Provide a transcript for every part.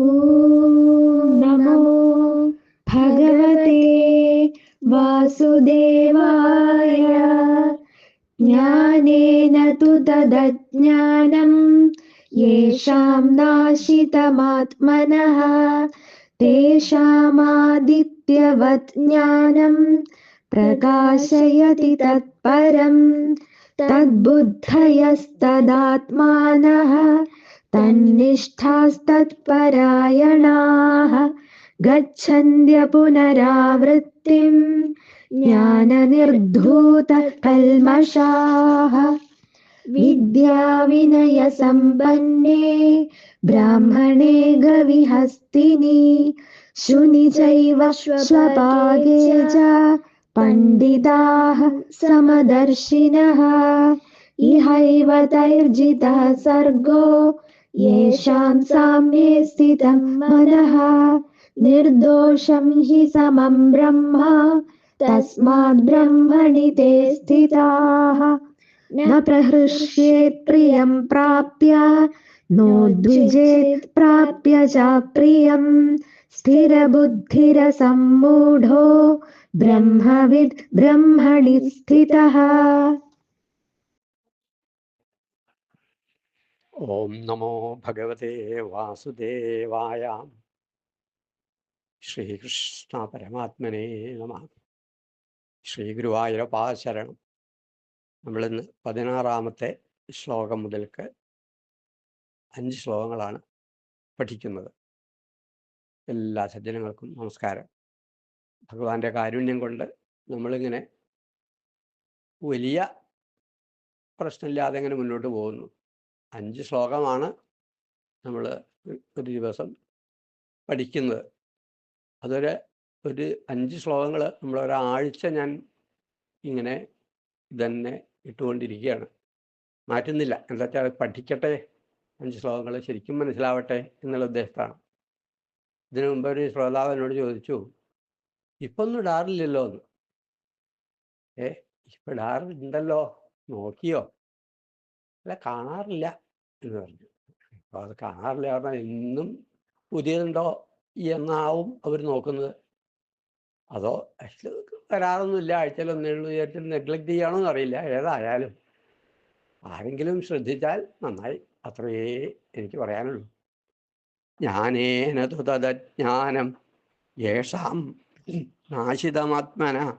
ॐ नमो भगवते वासुदेवाय ज्ञानेन तु तदज्ञानं येषां नाशितमात्मनः तेषामादित्यवत् ज्ञानं प्रकाशयति तत्परम् तद्बुद्धयस्तदात्मानः तन्निष्ठास्तत्परायणाः गच्छन्त्य पुनरावृत्तिम् ज्ञाननिर्धूतकल्मषाः विद्याविनयसम्पन्ने ब्राह्मणे गविहस्तिनि शुनि चैव स्वपागे च पण्डिताः समदर्शिनः इहैव तैर्जितः सर्गो येषां साम्ये स्थितं मनः निर्दोषं हि समं ब्रह्म तस्मात् ब्रह्मणि ते स्थिताः। न प्रहृष्येत् प्रियं प्राप्य नो द्विजेत् प्राप्य च प्रियं। स्थिरबुद्धिरसम्मूढो ब्रह्मविद् ब्रह्मणि स्थितः। ഓം നമോ ഭഗവതേ വാസുദേവായ ശ്രീകൃഷ്ണ പരമാത്മനെ നമ ശ്രീ ഗുരുവായൂരപ്പാ ശരണം നമ്മളിന്ന് പതിനാറാമത്തെ ശ്ലോകം മുതൽക്ക് അഞ്ച് ശ്ലോകങ്ങളാണ് പഠിക്കുന്നത്. എല്ലാ സജ്ജനങ്ങൾക്കും നമസ്കാരം. ഭഗവാന്റെ കാരുണ്യം കൊണ്ട് നമ്മളിങ്ങനെ വലിയ പ്രശ്നമില്ലാതെ ഇങ്ങനെ മുന്നോട്ട് പോകുന്നു. അഞ്ച് ശ്ലോകമാണ് നമ്മൾ ഒരു ദിവസം പഠിക്കുന്നത്. അതൊരു ഒരു അഞ്ച് ശ്ലോകങ്ങൾ നമ്മൾ ഒരാഴ്ച ഞാൻ ഇങ്ങനെ ഇതന്നെ ഇട്ടുകൊണ്ടിരിക്കുകയാണ്. മാറ്റുന്നില്ല. എന്താ പഠിക്കട്ടെ അഞ്ച് ശ്ലോകങ്ങൾ ശരിക്കും മനസ്സിലാവട്ടെ എന്നുള്ള ഉദ്ദേശത്താണ്. ഇതിനു മുമ്പ് ഒരു ശ്രോതാവ് എന്നോട് ചോദിച്ചു ഇപ്പൊ ഒന്നും ഇടാറില്ലല്ലോ എന്ന് ഏ ഇപ്പൊ ഇടാറുണ്ടല്ലോ. നോക്കിയോ? അല്ല കാണാറില്ല എന്ന് പറഞ്ഞു. അപ്പോൾ അത് കാണാറില്ല പറഞ്ഞാൽ എന്നും പുതിയതുണ്ടോ എന്നാവും അവർ നോക്കുന്നത്. അതോ വരാറൊന്നുമില്ല. ആഴ്ചയിൽ ഒന്നേ ഉള്ളൂ വിചാരിച്ചിട്ട് നെഗ്ലക്റ്റ് ചെയ്യണമെന്ന് എന്നറിയില്ല. ഏതായാലും ആരെങ്കിലും ശ്രദ്ധിച്ചാൽ നന്നായി. അത്രയേ എനിക്ക് പറയാനുള്ളൂ. ജ്ഞാനേനതു തദജ്ഞാനം യേഷാം നാശിതമാത്മന.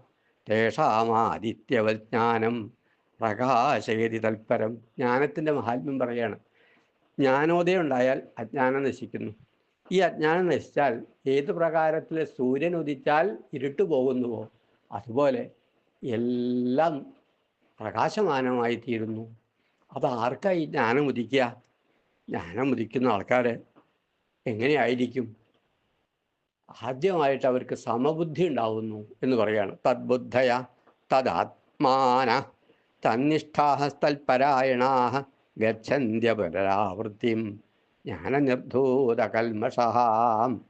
തേഷാമാദിത്യവജ്ഞാനം പ്രകാശയതി തൽപരം ജ്ഞാനത്തിന്റെ മഹാത്മ്യം പറയാണ് ജ്ഞാനോദയം ഉണ്ടായാൽ അജ്ഞാനം നശിക്കുന്നു. ഈ അജ്ഞാനം നശിച്ചാൽ ഏത് പ്രകാരത്തിൽ സൂര്യൻ ഉദിച്ചാൽ ഇരുട്ട് പോകുന്നുവോ അതുപോലെ എല്ലാം പ്രകാശമാനമായി തീരുന്നു. അത് ആർക്കായി ജ്ഞാനം ഉദിക്കുക? ജ്ഞാനം ഉദിക്കുന്ന ആൾക്കാർ എങ്ങനെയായിരിക്കും? ആദ്യമായിട്ട് അവർക്ക് സമബുദ്ധി ഉണ്ടാവുന്നു എന്ന് പറയാണ് തദ്ബുദ്ധയ തദാത്മാന തന്നിഷ്ഠാസ്തൽപരായണാ ഗച്ഛന്ത്യ പുനരാവൃത്തിം ജ്ഞാനനിർധൂതകൽമഷാം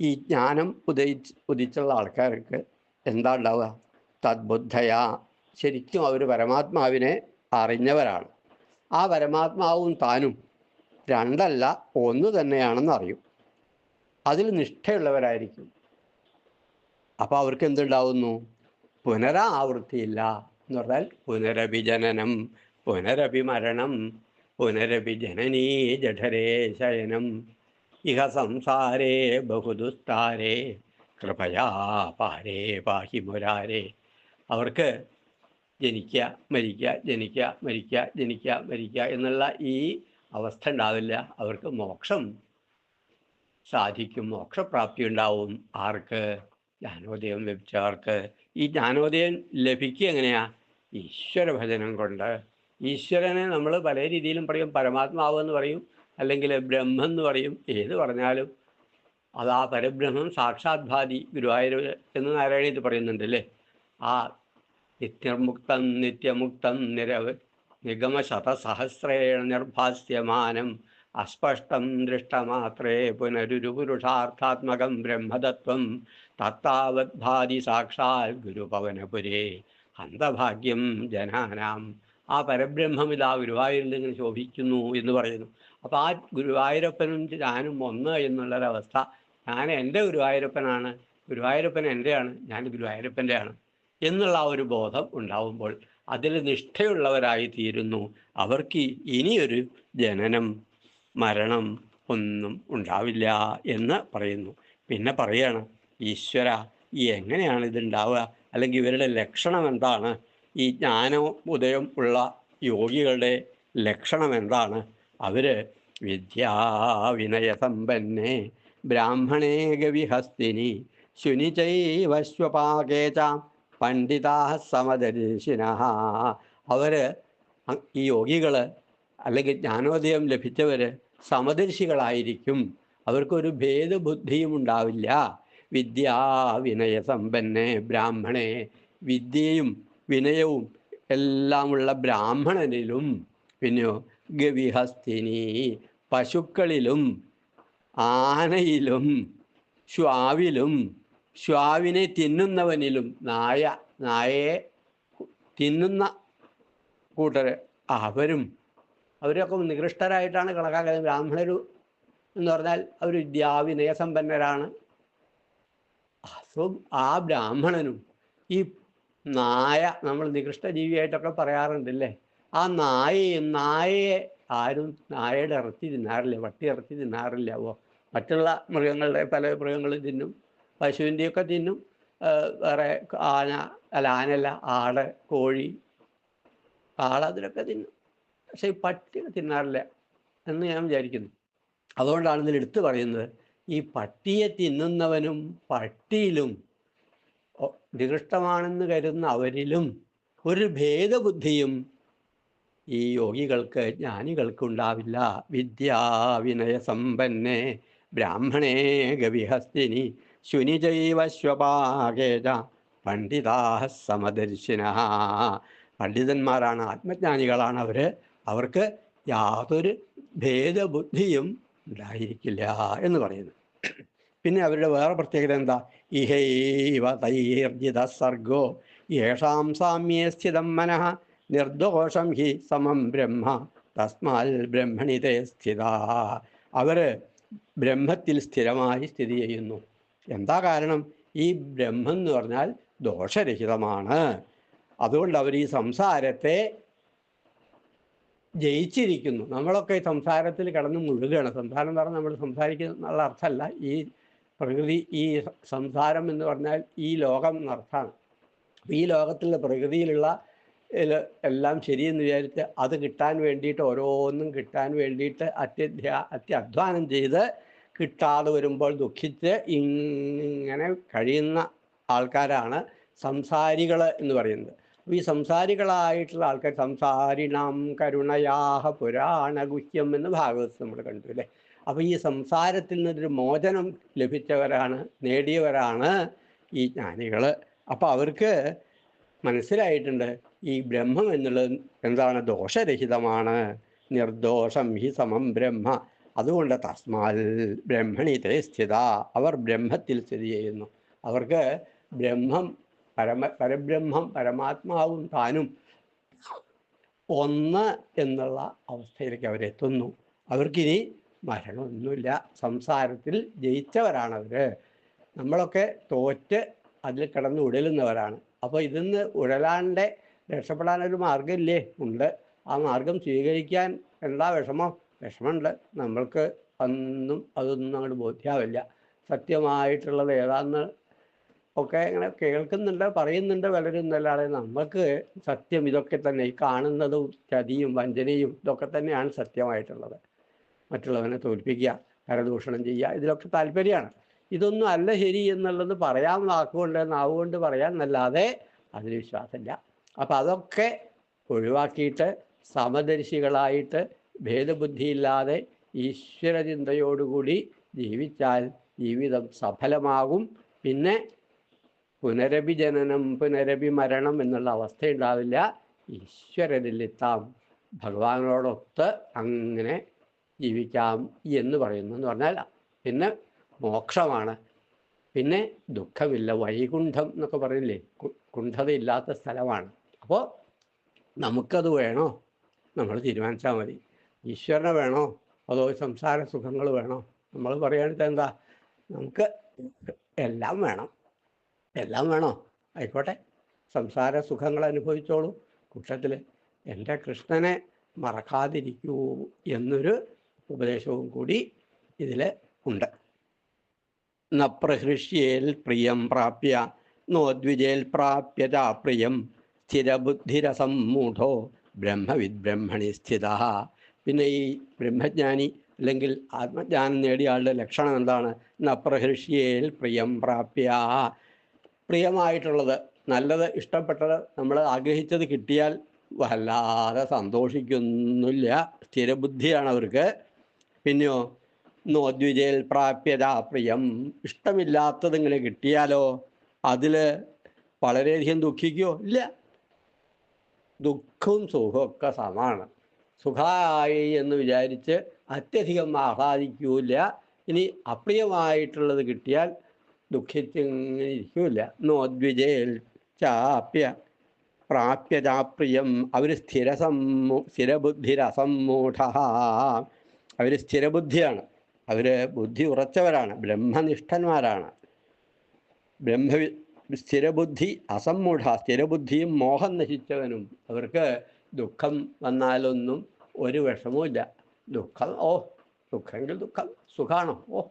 ഈ ജ്ഞാനം ഉദയിച്ച് ഉദിച്ചുള്ള ആൾക്കാർക്ക് എന്താ ഉണ്ടാവുക തദ്ബുദ്ധയാ. ശരിക്കും അവർ പരമാത്മാവിനെ അറിഞ്ഞവരാണ്. ആ പരമാത്മാവും താനും രണ്ടല്ല ഒന്ന് തന്നെയാണെന്ന് അറിയും. അതിൽ നിഷ്ഠയുള്ളവരായിരിക്കും. അപ്പോൾ അവർക്ക് എന്തുണ്ടാവുന്നു പുനരാവൃത്തിയില്ല. എന്ന് പറഞ്ഞാൽ പുനരഭിജനനം പുനരഭിമരണം പുനരഭിജനനീ ജഠരേ ശയനം. ഇഹ സംസാരേ ബഹുദുസ്താരേ കൃപയാ പാരേ പാഹി മുരാരേ. അവർക്ക് ജനിക്കുക മരിക്കുക ജനിക്കുക മരിക്കുക ജനിക്കുക മരിക്കുക എന്നുള്ള ഈ അവസ്ഥ ഉണ്ടാവില്ല അവർക്ക് മോക്ഷം സാധിക്കും. മോക്ഷപ്രാപ്തി ഉണ്ടാവും ആർക്ക്? ജ്ഞാനോദയം ലഭിച്ചവർക്ക് ഈ ജ്ഞാനോദയം ലഭിക്കുക എങ്ങനെയാ? ഈശ്വര ഭജനം കൊണ്ട്. ഈശ്വരനെ നമ്മൾ പല രീതിയിലും പറയും. പരമാത്മാവ് എന്ന് പറയും. അല്ലെങ്കിൽ ബ്രഹ്മം എന്ന് പറയും. ഏത് പറഞ്ഞാലും അത് ആ പരബ്രഹ്മം സാക്ഷാത് ഭാതി ഗുരുവായൂർ എന്ന് നാരായണീയത്തിൽ പറയുന്നുണ്ട് അല്ലേ? ആ നിത്യമുക്തം നിത്യമുക്തം നിരവ നിഗമശതസഹസ്രേണ നിർഭാസ്യമാനം അസ്പഷ്ടം ദൃഷ്ടമാത്രേ പുനരുരുപുരുഷാർത്ഥാത്മകം ബ്രഹ്മതത്വം തത്താവത് ഭാതി സാക്ഷാൽ ഗുരുപവനപുരേ അന്തഭാഗ്യം ജനാനാം. ആ പരബ്രഹ്മം ഇതാ ഗുരുവായൂരിൽ ഇങ്ങനെ ശോഭിക്കുന്നു എന്ന് പറയുന്നു. അപ്പോൾ ആ ഗുരുവായൂരപ്പനും ഞാനും ഒന്ന് എന്നുള്ളൊരവസ്ഥ. ഞാൻ എന്റെ ഗുരുവായൂരപ്പനാണ് ഗുരുവായൂരപ്പൻ എന്റെയാണ് ഞാൻ ഗുരുവായൂരപ്പന്റെയാണ് എന്നുള്ള ഒരു ബോധം ഉണ്ടാവുമ്പോൾ അതിൽ നിഷ്ഠയുള്ളവരായി തീരുന്നു അവർക്ക് ഇനിയൊരു ജനനം മരണം ഒന്നും ഉണ്ടാവില്ല എന്ന് പറയുന്നു. പിന്നെ പറയാണ് ഈശ്വര എങ്ങനെയാണ് ഇതുണ്ടാവുക അല്ലെങ്കിൽ ഇവരുടെ ലക്ഷണം എന്താണ്? ഈ ജ്ഞാനവും ഉദയം ഉള്ള യോഗികളുടെ ലക്ഷണം എന്താണ്? അവർ വിദ്യാവിനയസമ്പന്നെ ബ്രാഹ്മണേ ഗവിഹസ്തിനി ശുനിചൈവശ്വപാകേ ച പണ്ഡിതാ സമദർശിന. അവർ ഈ യോഗികൾ അല്ലെങ്കിൽ ജ്ഞാനോദയം ലഭിച്ചവർ സമദർശികളായിരിക്കും. അവർക്കൊരു ഭേദബുദ്ധിയും ഉണ്ടാവില്ല. വിദ്യാവിനയസമ്പന്നെ ബ്രാഹ്മണേ. വിദ്യയും വിനയവും എല്ലാമുള്ള ബ്രാഹ്മണനിലും പിന്നെയോ ഗവിഹസ്തിനി പശുക്കളിലും ആനയിലും ശ്വാവിലും ശ്വാവിനെ തിന്നുന്നവനിലും നായ നായയെ തിന്നുന്ന കൂട്ടർ അവരും അവരൊക്കെ നികൃഷ്ടരായിട്ടാണ് കണക്കാക്കുന്നത് ബ്രാഹ്മണരു എന്ന് പറഞ്ഞാൽ അവർ വിദ്യാവിനയസമ്പന്നരാണ് അതും ആ ബ്രാഹ്മണനും ഈ നായ നമ്മൾ നികൃഷ്ട ജീവിയായിട്ടൊക്കെ പറയാറുണ്ടല്ലേ? ആ നായയും നായയെ ആരും നായയുടെ ഇറച്ചി തിന്നാറില്ല വട്ടി ഇറച്ചി തിന്നാറില്ല. അപ്പോൾ മറ്റുള്ള മൃഗങ്ങളുടെ പല മൃഗങ്ങളും തിന്നും പശുവിന്റെയൊക്കെ തിന്നും വേറെ ആന അല്ല ആനല്ല ആട് കോഴി കാള അതിലൊക്കെ തിന്നും. പക്ഷേ ഈ പട്ടി തിന്നാറില്ല എന്ന് ഞാൻ വിചാരിക്കുന്നു. അതുകൊണ്ടാണ് ഇതിൽ എടുത്തു പറയുന്നത് ഈ പട്ടിയെ തിന്നുന്നവനും പട്ടിയിലും നികൃഷ്ടമാണെന്ന് കരുതുന്ന അവരിലും ഒരു ഭേദബുദ്ധിയും ഈ യോഗികൾക്ക് ജ്ഞാനികൾക്ക് ഉണ്ടാവില്ല വിദ്യാവിനയ സമ്പന്നേ ബ്രാഹ്മണേ ഗവിഹസ്തിനി ശുനിജൈവ സ്വപാകേജ പണ്ഡിതാ സമദർശിന. പണ്ഡിതന്മാരാണ് ആത്മജ്ഞാനികളാണ് അവർ അവർക്ക് യാതൊരു ഭേദബുദ്ധിയും ഉണ്ടായിരിക്കില്ല എന്ന് പറയുന്നു. പിന്നെ അവരുടെ വേറെ പ്രത്യേകത എന്താ? ഇഹൈവ തൈർജിത സർഗോ യേഷാം സാമ്യേ സ്ഥിതം മനഃ നിർദോഷം ഹി സമം ബ്രഹ്മ തസ്മാൽ ബ്രഹ്മണിതേ സ്ഥിത. അവർ ബ്രഹ്മത്തിൽ സ്ഥിരമായി സ്ഥിതി ചെയ്യുന്നു. എന്താ കാരണം? ഈ ബ്രഹ്മം എന്ന് പറഞ്ഞാൽ ദോഷരഹിതമാണ്. അതുകൊണ്ട് അവർ ഈ സംസാരത്തെ ജയിച്ചിരിക്കുന്നു. നമ്മളൊക്കെ ഈ സംസാരത്തിൽ കിടന്ന് മുഴുകയാണ് സംസാരം എന്ന് പറഞ്ഞാൽ നമ്മൾ സംസാരിക്കുന്ന എന്നുള്ള അർത്ഥമല്ല. ഈ പ്രകൃതി ഈ സംസാരം എന്ന് പറഞ്ഞാൽ ഈ ലോകം എന്നർത്ഥമാണ് ഈ ലോകത്തിലെ പ്രകൃതിയിലുള്ള എല്ലാം ശരിയെന്ന് വിചാരിച്ച് അത് കിട്ടാൻ വേണ്ടിയിട്ട് ഓരോന്നും കിട്ടാൻ വേണ്ടിയിട്ട് അത്യധ്യ അത്യധ്വാനം ചെയ്ത് കിട്ടാതെ വരുമ്പോൾ ദുഃഖിച്ച് ഇങ്ങനെ കഴിയുന്ന ആൾക്കാരാണ് സംസാരികൾ എന്ന് പറയുന്നത്. ഈ സംസാരികളായിട്ടുള്ള ആൾക്കാർ സംസാരിണം കരുണയാഹ പുരാണ ഗുഹ്യം എന്ന് ഭാഗവതത്തിൽ നമ്മൾ കണ്ടു അല്ലേ? അപ്പൊ ഈ സംസാരത്തിൽ നിന്നൊരു മോചനം ലഭിച്ചവരാണ് നേടിയവരാണ് ഈ ജ്ഞാനികൾ. അപ്പൊ അവർക്ക് മനസ്സിലായിട്ടുണ്ട് ഈ ബ്രഹ്മം എന്നുള്ളത് എന്താണ്? ദോഷരഹിതമാണ്. നിർദോഷം ഹി സമം ബ്രഹ്മ. അതുകൊണ്ട് തസ്മാൽ ബ്രഹ്മണിത്തെ സ്ഥിത. അവർ ബ്രഹ്മത്തിൽ സ്ഥിതി ചെയ്യുന്നു. അവർക്ക് ബ്രഹ്മം പരമ പരബ്രഹ്മം പരമാത്മാവും താനും ഒന്ന് എന്നുള്ള അവസ്ഥയിലേക്ക് അവരെത്തുന്നു. അവർക്കിനി മരണമൊന്നുമില്ല. സംസാരത്തിൽ ജയിച്ചവരാണവർ നമ്മളൊക്കെ തോറ്റ് അതിൽ കിടന്ന് ഉടലുന്നവരാണ് അപ്പോൾ ഇതിന്ന് ഉഴലാണ്ട് രക്ഷപ്പെടാനൊരു മാർഗമില്ലേ ഉണ്ട്. ആ മാർഗം സ്വീകരിക്കാൻ എന്താ വിഷമം? വിഷമമുണ്ട്. നമ്മൾക്ക് അന്നും അതൊന്നും അങ്ങോട്ട് ബോധ്യാവില്ല. സത്യമായിട്ടുള്ളത് ഏതാന്ന് ഒക്കെ ഇങ്ങനെ കേൾക്കുന്നുണ്ട് പറയുന്നുണ്ട് പലരുന്നല്ലാതെ നമുക്ക് സത്യം ഇതൊക്കെ തന്നെ ഈ കാണുന്നതും ചതിയും വഞ്ചനയും ഇതൊക്കെ തന്നെയാണ് സത്യമായിട്ടുള്ളത്. മറ്റുള്ളവനെ തോൽപ്പിക്കുക കരദൂഷണം ചെയ്യുക ഇതിലൊക്കെ താല്പര്യമാണ്. ഇതൊന്നും അല്ല ശരി എന്നുള്ളത് പറയാൻ വാക്കുകൊണ്ട് നാവുകൊണ്ട് പറയാൻ എന്നല്ലാതെ അതിൽ വിശ്വാസമില്ല. അപ്പം അതൊക്കെ ഒഴിവാക്കിയിട്ട് സമദർശികളായിട്ട് ഭേദബുദ്ധിയില്ലാതെ ഈശ്വരചിന്തയോടുകൂടി ജീവിച്ചാൽ ജീവിതം സഫലമാകും. പിന്നെ പുനരഭി ജനനം പുനരഭി മരണം എന്നുള്ള ഉണ്ടാവില്ല ഈശ്വരനിലെത്താം ഭഗവാനോടൊത്ത് അങ്ങനെ ജീവിക്കാം എന്ന് പറയുന്നു എന്ന് പറഞ്ഞാൽ പിന്നെ മോക്ഷമാണ്. പിന്നെ ദുഃഖമില്ല വൈകുണ്ഠം എന്നൊക്കെ പറയില്ലേ കുണ്ഠതയില്ലാത്ത സ്ഥലമാണ്. അപ്പോൾ നമുക്കത് വേണോ? നമ്മൾ തീരുമാനിച്ചാൽ മതി. ഈശ്വരനെ വേണോ? അതോ സംസാര സുഖങ്ങൾ വേണോ? നമ്മൾ പറയുകയാണെങ്കിൽ എന്താ? നമുക്ക് എല്ലാം വേണം. എല്ലാം വേണോ? ആയിക്കോട്ടെ. സംസാര സുഖങ്ങൾ അനുഭവിച്ചോളൂ. കുക്ഷത്തിൽ എന്റെ കൃഷ്ണനെ മറക്കാതിരിക്കൂ എന്നൊരു ഉപദേശവും കൂടി ഇതിൽ ഉണ്ട്. നപ്രഹൃഷ്യേൽ പ്രിയം പ്രാപ്യ നോദ്വിജേൽ പ്രാപ്യതാ പ്രിയം. സ്ഥിരബുദ്ധിരസം മൂഢോ ബ്രഹ്മവിദ് ബ്രഹ്മണി സ്ഥിത. പിന്നെ ഈ ബ്രഹ്മജ്ഞാനി അല്ലെങ്കിൽ ആത്മജ്ഞാനം നേടിയ ആളുടെ ലക്ഷണം എന്താണ്? നപ്രഹൃഷ്യേൽ പ്രിയം പ്രാപ്യ പ്രിയമായിട്ടുള്ളത്. നല്ലത് ഇഷ്ടപ്പെട്ടത് നമ്മൾ ആഗ്രഹിച്ചത് കിട്ടിയാൽ വല്ലാതെ സന്തോഷിക്കുന്നില്ല. സ്ഥിരബുദ്ധിയാണ് അവർക്ക്. പിന്നെയോ നോദ്വിജയിൽ പ്രാപ്യത പ്രിയം ഇഷ്ടമില്ലാത്തത് ഇങ്ങനെ കിട്ടിയാലോ? അതിൽ വളരെയധികം ദുഃഖിക്കുമോ ഇല്ല. ദുഃഖവും സുഖമൊക്കെ സമാണ്. സുഖമായി എന്ന് വിചാരിച്ച് അത്യധികം ആഹ്ലാദിക്കൂല ഇനി അപ്രിയമായിട്ടുള്ളത് കിട്ടിയാൽ ദുഃഖിച്ചിങ്ങനെ ഇരിക്കൂല നോദ്വിജയിൽ ചാപ്യ പ്രാപ്യതാപ്രിയം. അവർ സ്ഥിരസമ്മൂ സ്ഥിരബുദ്ധിരസമ്മൂഢ. അവർ സ്ഥിരബുദ്ധിയാണ്. അവർ ബുദ്ധി ഉറച്ചവരാണ്. ബ്രഹ്മനിഷ്ഠന്മാരാണ്. ബ്രഹ്മവി സ്ഥിരബുദ്ധി അസമ്മൂഢ. സ്ഥിരബുദ്ധിയും മോഹം നശിച്ചവനും. അവർക്ക് ദുഃഖം വന്നാലൊന്നും ഒരു വിഷമവുമില്ല. ദുഃഖം ഓ ദുഃഖമെങ്കിൽ ദുഃഖം സുഖാണോ? ഓ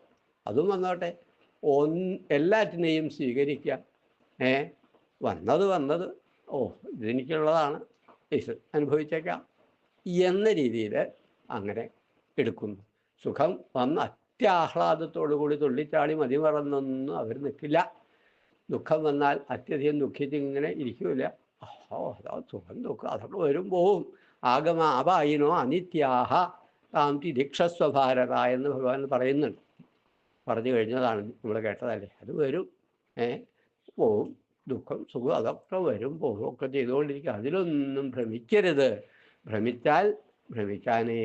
അതും വന്നോട്ടെ. ഒന്ന് എല്ലാറ്റിനെയും സ്വീകരിക്കുക ഏ? വന്നത് വന്നത്. ഓ ഇതെനിക്കുള്ളതാണ്. ഇത് അനുഭവിച്ചേക്കാം. എന്ന രീതിയിൽ അങ്ങനെ എടുക്കുന്നു. സുഖം വന്ന് അത്യാഹ്ലാദത്തോടു കൂടി തുള്ളിച്ചാടി മതിമറന്നൊന്നും അവർ നിൽക്കില്ല. ദുഃഖം വന്നാൽ അത്യധികം ദുഃഖിച്ച് ഇങ്ങനെ ഇരിക്കില്ല ഓ അതാ സുഖം ദുഃഖം. അതൊക്കെ വരും പോവും. ആഗമ അപായിനോ അനിത്യാഹ താം തിരിക്ഷസ്വഭാരത എന്ന് ഭഗവാൻ പറയുന്നുണ്ട്. പറഞ്ഞു കഴിഞ്ഞതാണ് നമ്മൾ കേട്ടതല്ലേ? അത് വരും ഏഹ് പോവും ദുഃഖം സുഖം അതൊക്കെ വരും പോകും ഒക്കെ ചെയ്തുകൊണ്ടിരിക്കുക അതിലൊന്നും ഭ്രമിക്കരുത്. ഭ്രമിച്ചാൽ ഭ്രമിക്കാനേ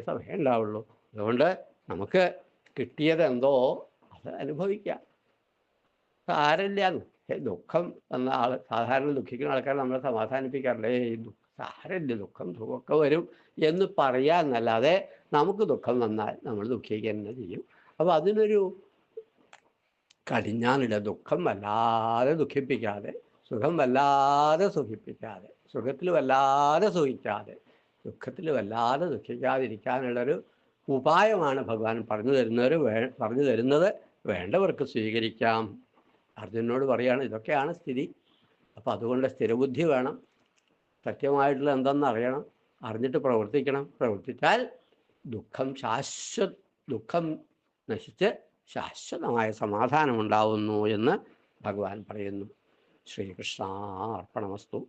സമയം ഉണ്ടാവുള്ളൂ. അതുകൊണ്ട് നമുക്ക് കിട്ടിയത് എന്തോ അത് അനുഭവിക്കാം. സാരമില്ലാന്ന് ദുഃഖം എന്ന ആൾ സാധാരണ ദുഃഖിക്കുന്ന ആൾക്കാർ നമ്മളെ സമാധാനിപ്പിക്കാറില്ലേ? ഈ സാരമില്ല. ദുഃഖം സുഖമൊക്കെ വരും എന്ന് പറയാന്നല്ലാതെ നമുക്ക് ദുഃഖം വന്നാൽ നമ്മൾ ദുഃഖിക്കുക തന്നെ ചെയ്യും. അപ്പോൾ അതിനൊരു കടിഞ്ഞാനില്ല ദുഃഖം വല്ലാതെ ദുഃഖിപ്പിക്കാതെ സുഖം വല്ലാതെ സുഖിപ്പിക്കാതെ സുഖത്തിൽ വല്ലാതെ സുഖിക്കാതെ ദുഃഖത്തിൽ വല്ലാതെ ദുഃഖിക്കാതിരിക്കാനുള്ളൊരു ഉപായമാണ് ഭഗവാൻ പറഞ്ഞു തരുന്നവർ വേ പറഞ്ഞു തരുന്നത്. വേണ്ടവർക്ക് സ്വീകരിക്കാം. അർജുനോട് പറയുകയാണ് ഇതൊക്കെയാണ് സ്ഥിതി. അപ്പം അതുകൊണ്ട് സ്ഥിരബുദ്ധി വേണം. സത്യമായിട്ടുള്ള എന്തെന്ന് അറിയണം. അറിഞ്ഞിട്ട് പ്രവർത്തിക്കണം. പ്രവർത്തിച്ചാൽ ദുഃഖം ശാശ്വത ദുഃഖം നശിച്ച് ശാശ്വതമായ സമാധാനമുണ്ടാവുന്നു എന്ന് ഭഗവാൻ പറയുന്നു. ശ്രീകൃഷ്ണാർപ്പണമസ്തു.